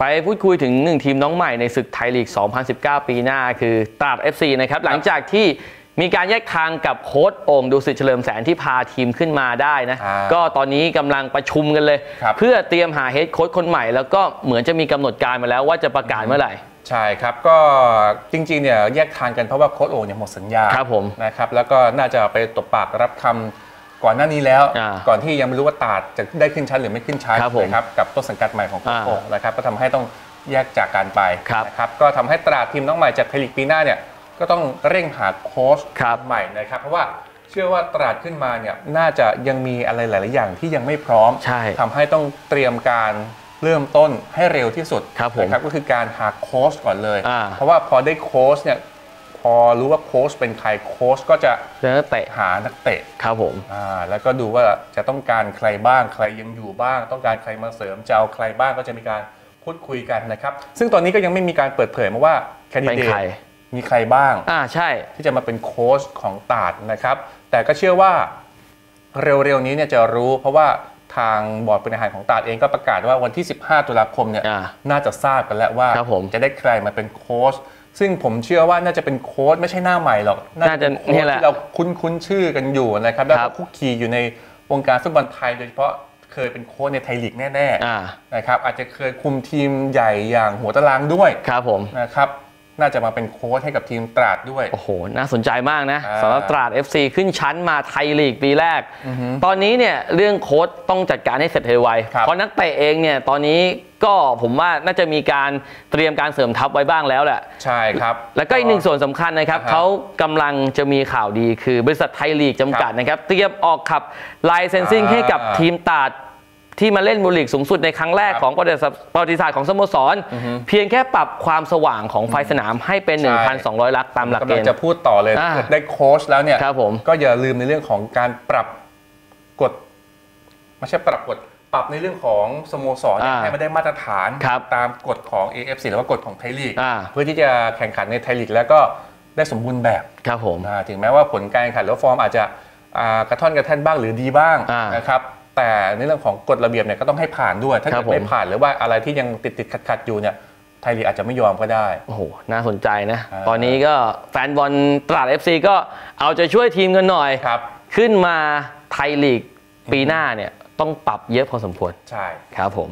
ไปพูดคุยถึงหนึ่งทีมน้องใหม่ในศึกไทยลีก 2019 ปีหน้า คือตราด FC นะครับหลังจากที่มีการแยกทางกับโค้ดโอ่งดูสิตเฉลิมแสนที่พาทีมขึ้นมาได้นะอ่าก็ตอนนี้กำลังประชุมกันเลยครับเพื่อเตรียมหาเฮดโค้ดคนใหม่ แล้วก็เหมือนจะมีกำหนดการมาแล้วว่าจะประกาศเมื่อไหร่ใช่ครับก็จริงๆเนี่ยแยกทางกันเพราะว่าโค้ชโอ่งเนี่ยหมดสัญญาครับผมนะครับแล้วก็น่าจะไปตบปากรับคำ ก่อนหน้านี้แล้ว อ่าก่อนที่ยังไม่รู้ว่าตาดจะได้ขึ้นชั้นหรือไม่ขึ้นชั้นครับผมนะครับกับต้นสังกัดใหม่ของโค้ชอ่าโอ่งนะครับก็ทำให้ต้องแยกจากกันไปครับนะครับก็ทำให้ตราดทีมน้องใหม่จากไทยลีกปีหน้าเนี่ยก็ต้องเร่งหาโค้ชครับใหม่นะครับ เพราะว่าเชื่อว่าตราดขึ้นมาเนี่ยน่าจะยังมีอะไรหลาย ๆ อย่างที่ยังไม่พร้อมใช่ทำให้ต้องเตรียมการเริ่มต้นให้เร็วที่สุดครับผมนะก็คือการหาโค้ชก่อนเลย อ่า เพราะว่าพอได้โค้ชเนี่ย พอรู้ว่าโค้ชเป็นใครโค้ชก็จะเนื้อเตะหานักเตะครับผมอ่าแล้วก็ดูว่าจะต้องการใครบ้างใครยังอยู่บ้าง ต้องการใครมาเสริมจะเอาใครบ้างก็จะมีการพูดคุยกันนะครับ ซึ่งตอนนี้ก็ยังไม่มีการเปิดเผยมาว่าแคนดิเป็นเดใครตมีใครบ้างอ่าใช่ ที่จะมาเป็นโค้ชของตาดนะครับ แต่ก็เชื่อว่าเร็วๆนี้เนี่ยจะรู้เพราะว่าทางบอร์ดบริหารของตาดเองก็ประกาศว่าวันที่ 15 ตุลาคมเนี่ยอ่าน่าจะทราบกันแล้วว่าครับผมจะได้ใครมาเป็นโค้ช ซึ่งผมเชื่อว่าน่าจะเป็นโค้ชไม่ใช่หน้าใหม่หรอกน่าจะเป็นโค้เนี่ชยแหละ ที่เราคุ้นคุ้นๆชื่อกันอยู่นะครับแล้วครัก็บ คุกคีอยู่ในวงการฟุตบอลไทย โดยเฉพาะเคยเป็นโค้ชในไทยลีกแน่อ่าๆนะครับอาจจะเคยคุมทีมใหญ่อย่างหัวตารางด้วยครับผม นะครับ น่าจะมาเป็นโค้ชให้กับทีมตราดด้วย โอ้โห น่าสนใจมากนะอ่าสำหรับตราด FC ขึ้นชั้นมาไทยลีกปีแรก ตอนนี้เนี่ยเรื่องโค้ชต้องจัดการให้เสร็จไวๆครับเพราะนักเตะเองเนี่ยตอนนี้ก็ผมว่าน่าจะมีการเตรียมการเสริมทัพไว้บ้างแล้วแหละ ใช่ครับ แล้วก็อีกหนึ่งส่วนสำคัญนะครับอ่าฮะเขากำลังจะมีข่าวดีคือบริษัทไทยลีกจำกัดนะครับ เตรียมออกขับไลเซนซิ่งอ่าให้กับทีมตราด ที่มาเล่นบุลีกสูงสุดในครั้งแรกครับของประวัติศาสตร์ของสโมสร เพียงแค่ปรับความสว่างของไฟสนามให้เป็นใช่1,200 ลักตามหลักเกกำลังณฑ์จะพูดต่อเลยอ่าถ้าเกิดได้โค้ชแล้วเนี่ยครับผมก็อย่าลืมในเรื่องของการปรับกฎไม่ใช่ปรับกฎปรับในเรื่องของสโมสรเนี่ยอ่าให้มันได้มาตรฐานครับตามกฎของ AFC หรือว่ากฎของไทยลีกอ่าเพื่อที่จะแข่งขันในไทยลีกแล้วก็ได้สมบูรณ์แบบครับผมอ่าถึงแม้ว่าผลการแข่งขันหรือว่าฟอร์มอาจจะอ่ากระท่อนกระแท่นบ้างหรือดีบ้างอ่านนะครับ แต่ในเรื่องของกฎระเบียบเนี่ยก็ต้องให้ผ่านด้วย ถ้าครัเกิบดผมไม่ผ่านหรือว่าอะไรที่ยังติดติดขัดขัดๆอยู่เนี่ยไทยลีกอาจจะไม่ยอมก็ได้ โอ้โห น่าสนใจนะอ่าตอนนี้ก็แฟนบอลตราด FC ก็เอาใจช่วยทีมกันหน่อยครับ ขึ้นมาไทยลีกปีหน้าเนี่ยต้องปรับเยอะพอสมควร ใช่ ครับผม